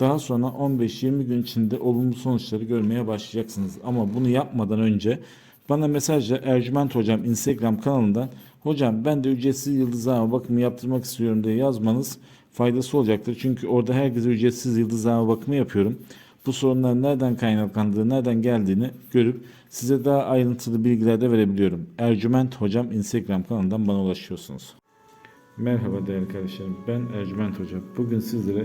Daha sonra 15-20 gün içinde olumlu sonuçları görmeye başlayacaksınız. Ama bunu yapmadan önce bana mesajla Ercüment Hocam Instagram kanalından Hocam ben de ücretsiz yıldız ağ bakımı yaptırmak istiyorum diye yazmanız faydası olacaktır. Çünkü orada herkese ücretsiz yıldız ağ bakımı yapıyorum. Bu sorunların nereden kaynaklandığı, nereden geldiğini görüp size daha ayrıntılı bilgiler de verebiliyorum. Ercüment Hocam Instagram kanalından bana ulaşıyorsunuz. Merhaba değerli kardeşlerim. Ben Ercüment Hoca. Bugün sizlere